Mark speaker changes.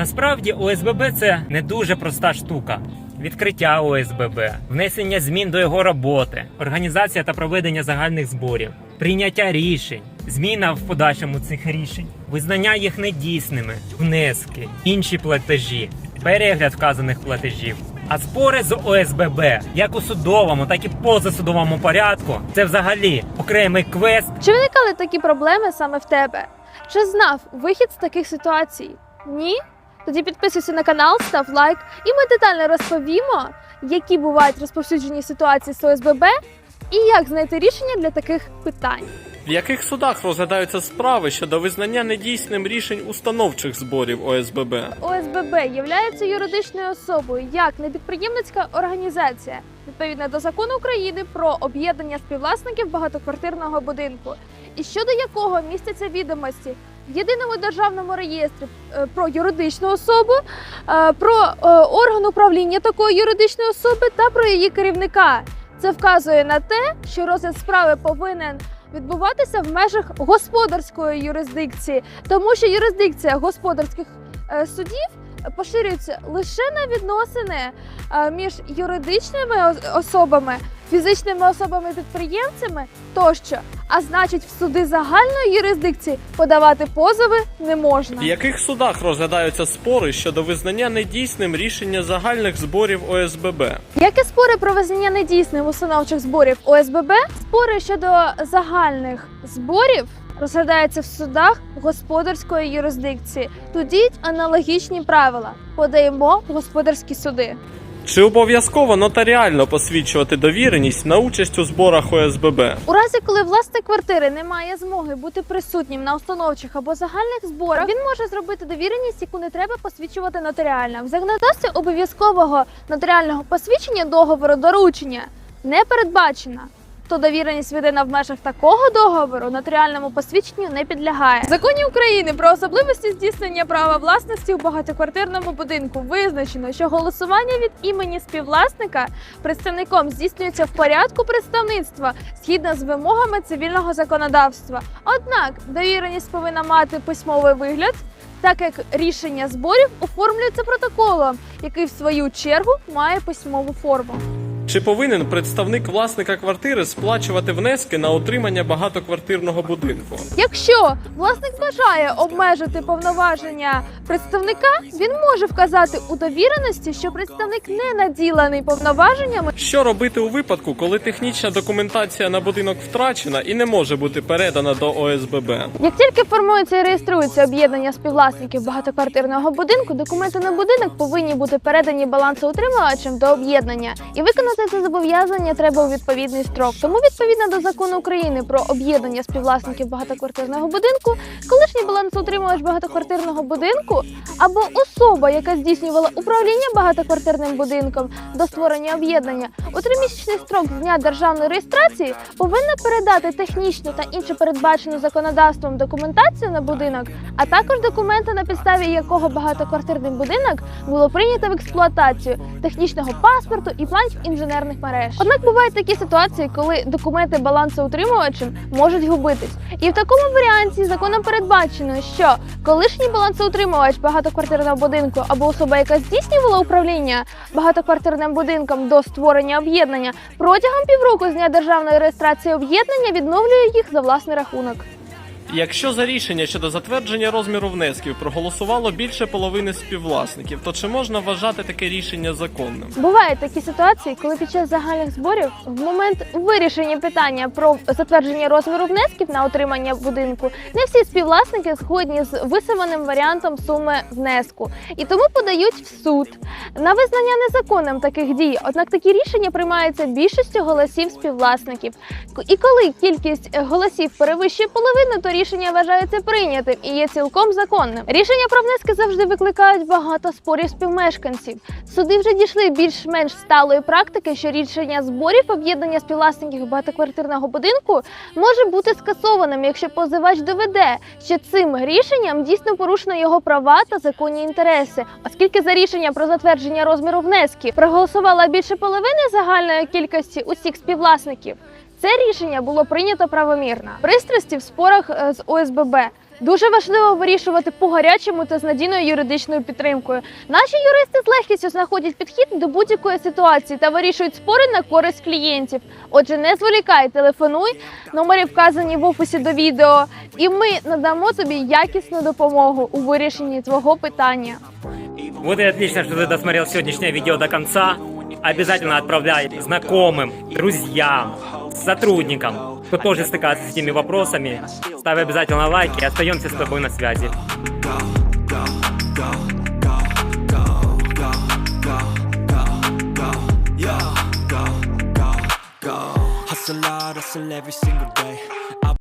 Speaker 1: Насправді ОСББ це не дуже проста штука. Відкриття ОСББ, внесення змін до його роботи, організація та проведення загальних зборів, прийняття рішень, зміна в подальшому цих рішень, визнання їх недійсними, внески, інші платежі, перегляд вказаних платежів. А спори з ОСББ, як у судовому, так і позасудовому порядку, це взагалі окремий квест
Speaker 2: Чи виникали такі проблеми саме в тебе? Чи знав вихід з таких ситуацій? Ні? Тоді підписуйся на канал, став лайк, і ми детально розповімо, які бувають розповсюджені ситуації з ОСББ і як знайти рішення для таких питань.
Speaker 3: В яких судах розглядаються справи щодо визнання недійсним рішень установчих зборів ОСББ?
Speaker 2: ОСББ є юридичною особою як непідприємницька організація відповідно до закону України про об'єднання співвласників багатоквартирного будинку, і щодо якого містяться відомості єдиному державному реєстрі е, про юридичну особу, е, про е, орган управління такої юридичної особи та про її керівника. Це вказує на те, що розгляд справи повинен відбуватися в межах господарської юрисдикції, тому що юрисдикція господарських судів поширюється лише на відносини е, між юридичними ос- особами, фізичними особами-підприємцями тощо. А значить, в суди загальної юрисдикції подавати позови не можна.
Speaker 3: В яких судах розглядаються спори щодо визнання недійсним рішення загальних зборів ОСББ?
Speaker 2: Як і спори про визнання недійсним установчих зборів ОСББ, спори щодо загальних зборів розглядаються в судах господарської юрисдикції. Тут діють аналогічні правила. Подаємо в господарські суди.
Speaker 3: Чи обов'язково нотаріально посвідчувати довіреність на участь у зборах ОСББ?
Speaker 2: У разі, коли власник квартири не має змоги бути присутнім на установчих або загальних зборах, він може зробити довіреність, яку не треба посвідчувати нотаріально. В законодавстві обов'язкового нотаріального посвідчення договору доручення не передбачено. То довіреність віддана в межах такого договору нотаріальному посвідченню не підлягає. Законі України про особливості здійснення права власності у багатоквартирному будинку визначено, що голосування від імені співвласника представником здійснюється в порядку представництва згідно з вимогами цивільного законодавства. Однак довіреність повинна мати письмовий вигляд, так як рішення зборів оформлюється протоколом, який в свою чергу має письмову форму.
Speaker 3: Чи повинен представник власника квартири сплачувати внески на отримання багатоквартирного будинку?
Speaker 2: Якщо власник бажає обмежити повноваження представника, він може вказати у довіреності, що представник не наділений повноваженнями.
Speaker 3: Що робити у випадку, коли технічна документація на будинок втрачена і не може бути передана до ОСББ?
Speaker 2: Як тільки формується і реєструється об'єднання співвласників багатоквартирного будинку, документи на будинок повинні бути передані балансоутримувачем до об'єднання, і виконати це зобов'язання треба у відповідний строк. Тому відповідно до закону України про об'єднання співвласників багатоквартирного будинку, колишній балансоутримувач багатоквартирного будинку або особа, яка здійснювала управління багатоквартирним будинком до створення об'єднання, у тримісячний строк з дня державної реєстрації повинна передати технічну та іншу передбачену законодавством документацію на будинок, а також документи, на підставі якого багатоквартирний будинок було прийнято в експлуатацію технічного паспорту і планів інженерних мереж. Однак бувають такі ситуації, коли документи балансоутримувачем можуть губитись. І в такому варіанті законом передбачено, що колишній балансоутримувач багатоквартирного будинку або особа, яка здійснювала управління багатоквартирним будинком до створення об'єднання, протягом півроку з дня державної реєстрації об'єднання відновлює їх за власний рахунок.
Speaker 3: Якщо за рішення щодо затвердження розміру внесків проголосувало більше половини співвласників, то чи можна вважати таке рішення законним?
Speaker 2: Бувають такі ситуації, коли під час загальних зборів в момент вирішення питання про затвердження розміру внесків на отримання будинку не всі співвласники згодні з висуваним варіантом суми внеску і тому подають в суд на визнання незаконним таких дій. Однак такі рішення приймаються більшістю голосів співвласників. І коли кількість голосів перевищує половину, то рішення вважається прийнятим і є цілком законним. Рішення про внески завжди викликають багато спорів співмешканців. Суди вже дійшли більш-менш сталої практики, що рішення зборів об'єднання співвласників багатоквартирного будинку може бути скасованим, якщо позивач доведе, що цим рішенням дійсно порушено його права та законні інтереси, оскільки за рішення про затвердження розміру внесків проголосувала більше половини загальної кількості усіх співвласників. Це рішення було прийнято правомірно. Пристрасті в спорах е, з ОСББ Дуже важливо вирішувати по гарячому та з надійною юридичною підтримкою. Наші юристи з легкістю знаходять підхід до будь-якої ситуації та вирішують спори на користь клієнтів. Отже, не зволікай, телефонуй, номери вказані в описі до відео, і ми надамо тобі якісну допомогу у вирішенні твого питання.
Speaker 1: Вот и отлично, что ты досмотрел сегодняшнее видео до конца. Обязательно отправляй знакомым, друзьям, сотрудникам, кто тоже стыкается с этими вопросами. Ставь обязательно лайки и остаемся с тобой на связи.
Speaker 4: Hustle hard, hustle every single day.